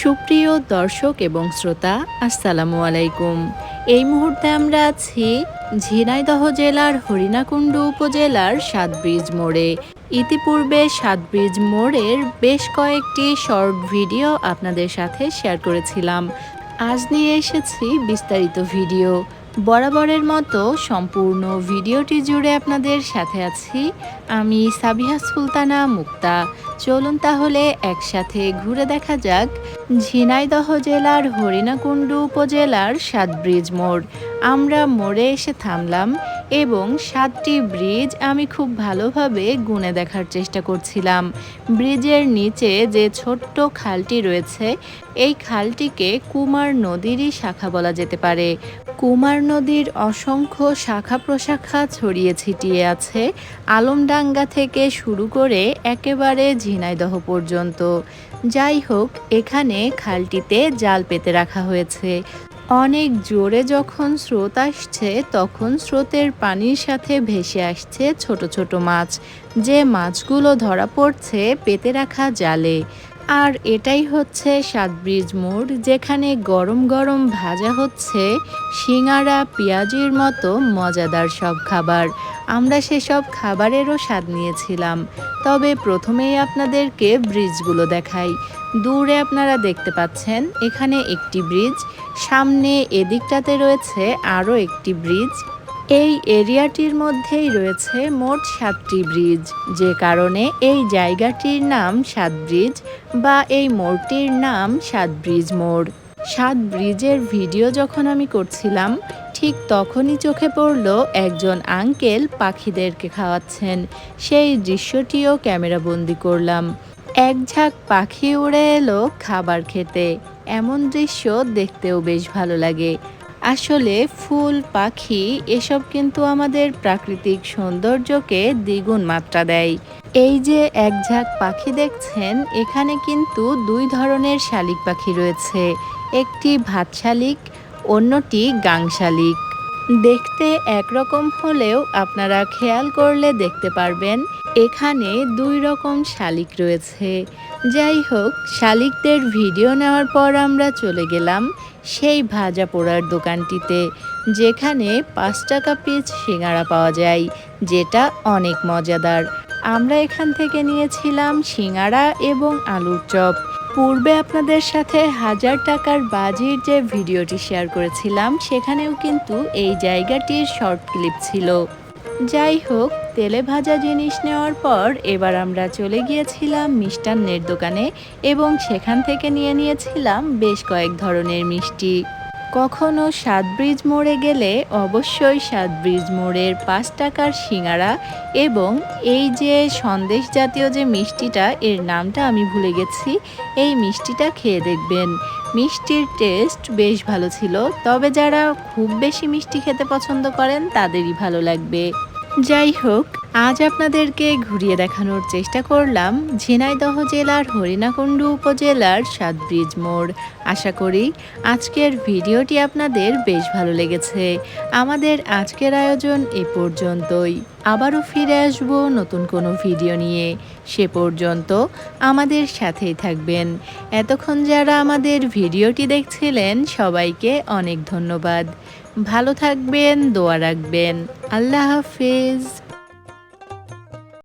সুপ্রিয় দর্শক এবং শ্রোতা, আসসালামু আলাইকুম। এই মুহূর্তে আমরা আছি ঝিনাইদহ জেলার হরিণাকুণ্ড উপজেলার সাতব্রিজ মোড়ে। ইতিপূর্বে সাতব্রিজ মোড়ের বেশ কয়েকটি শর্ট ভিডিও আপনাদের সাথে শেয়ার করেছিলাম। আজ নিয়ে এসেছি বিস্তারিত ভিডিও। বরাবরের মতো সম্পূর্ণ ভিডিওটি জুড়ে আপনাদের সাথে আছি আমি সাবিহা সুলতানা মুক্তা। চলুন তাহলে একসাথে ঘুরে দেখা যাক ঝিনাইদহ জেলার হরিণাকুণ্ডু উপজেলার সাতব্রিজ মোড়। আমরা মোড়ে এসে থামলাম এবং সাতটি ব্রিজ আমি খুব ভালোভাবে গুনে দেখার চেষ্টা করছিলাম। ব্রিজের নিচে যে ছোট্ট খালটি রয়েছে, এই খালটিকে কুমার নদীরই শাখা বলা যেতে পারে। কুমার নদীর অসংখ্য শাখা প্রশাখা ছড়িয়ে ছিটিয়ে আছে, আলমডাঙ্গা থেকে শুরু করে একেবারে ঝিনাইদহ পর্যন্ত। যাই হোক, এখানে খালটিতে জাল পেতে রাখা হয়েছে। অনেক জোরে যখন স্রোত আসছে, তখন স্রোতের পানির সাথে ভেসে আসছে ছোট ছোট মাছ। যে মাছগুলো ধরা পড়ছে, পেতে রাখা জালে। আর এটাই হচ্ছে সাতব্রিজ মোড়, যেখানে গরম গরম ভাজা হচ্ছে সিঙাড়া পেঁয়াজির মতো মজাদার সব খাবার। আমরা সেসব খাবারেরও স্বাদ নিয়েছিলাম। তবে প্রথমেই আপনাদেরকে ব্রিজগুলো দেখাই। দূরে আপনারা দেখতে পাচ্ছেন, এখানে একটি ব্রিজ, সামনে এদিকটাতে রয়েছে আরও একটি ব্রিজ। এই এরিয়াটির মধ্যেই রয়েছে মোট সাতটি ব্রিজ, যে কারণে এই জায়গাটির নাম সাত ব্রিজ বা এই মোড়টির নাম সাত ব্রিজ মোড়। সাত ব্রিজের ভিডিও যখন আমি করছিলাম, ঠিক তখনই চোখে পড়ল একজন আঙ্কেল পাখিদেরকে খাওয়াচ্ছেন। সেই দৃশ্যটিও ক্যামেরা বন্দি করলাম। এক ঝাঁক পাখি উড়ে এলো খাবার খেতে। এমন দৃশ্য দেখতেও বেশ ভালো লাগে। আসলে ফুল, পাখি এসব কিন্তু আমাদের প্রাকৃতিক সৌন্দর্যকে দ্বিগুণ মাত্রা দেয়। এই যে এক ঝাঁক পাখি দেখছেন, এখানে কিন্তু দুই ধরনের শালিক পাখি রয়েছে। একটি ভাত শালিক অন্যটি গাং শালিক দেখতে একরকম হলেও আপনারা খেয়াল করলে দেখতে পারবেন, এখানে দুই রকম শালিক রয়েছে। যাই হোক, শালিকদের ভিডিও নেওয়ার পর আমরা চলে গেলাম সেই ভাজা পোড়ার দোকানটিতে, যেখানে পাঁচ টাকা পিস সিঙ্গারা পাওয়া যায়, যেটা অনেক মজাদার। আমরা এখান থেকে নিয়েছিলাম সিঙ্গারা এবং আলুর চপ। পূর্বে আপনাদের সাথে হাজার টাকার বাজির যে ভিডিওটি শেয়ার করেছিলাম, সেখানেও কিন্তু এই জায়গাটির শর্ট ক্লিপ ছিল। যাই হোক, তেলে ভাজা জিনিস নেওয়ার পর এবার আমরা চলে গিয়েছিলাম মিষ্টান্নের দোকানে এবং সেখান থেকে নিয়ে নিয়েছিলাম বেশ কয়েক ধরনের মিষ্টি। কখনো সাত ব্রিজ মোড়ে গেলে অবশ্যই সাত ব্রিজ মোড়ের পাঁচ টাকার সিঙ্গারা এবং এই যে সন্দেশ জাতীয় যে মিষ্টিটা, এর নামটা আমি ভুলে গেছি। এই মিষ্টিটা খেয়ে দেখবেন। মিষ্টির টেস্ট বেশ ভালো ছিল। তবে যারা খুব বেশি মিষ্টি খেতে পছন্দ করেন, তাদেরই ভালো লাগবে। যাই হোক আজ আপনাদেরকে ঘুরিয়ে দেখানোর চেষ্টা করলাম ঝিনাইদহ জেলার হরিণাকুণ্ডু উপজেলার সাতব্রিজ মোড়। আশা করি আজকের ভিডিওটি আপনাদের বেশ ভালো লেগেছে। আমাদের আজকের আয়োজন এ পর্যন্তই। আবারও ফিরে আসব নতুন কোনো ভিডিও নিয়ে। সে পর্যন্ত আমাদের সাথেই থাকবেন। এতক্ষণ যারা আমাদের ভিডিওটি দেখছিলেন, সবাইকে অনেক ধন্যবাদ। ভালো থাকবেন, দোয়া রাখবেন। আল্লাহ হাফিজ।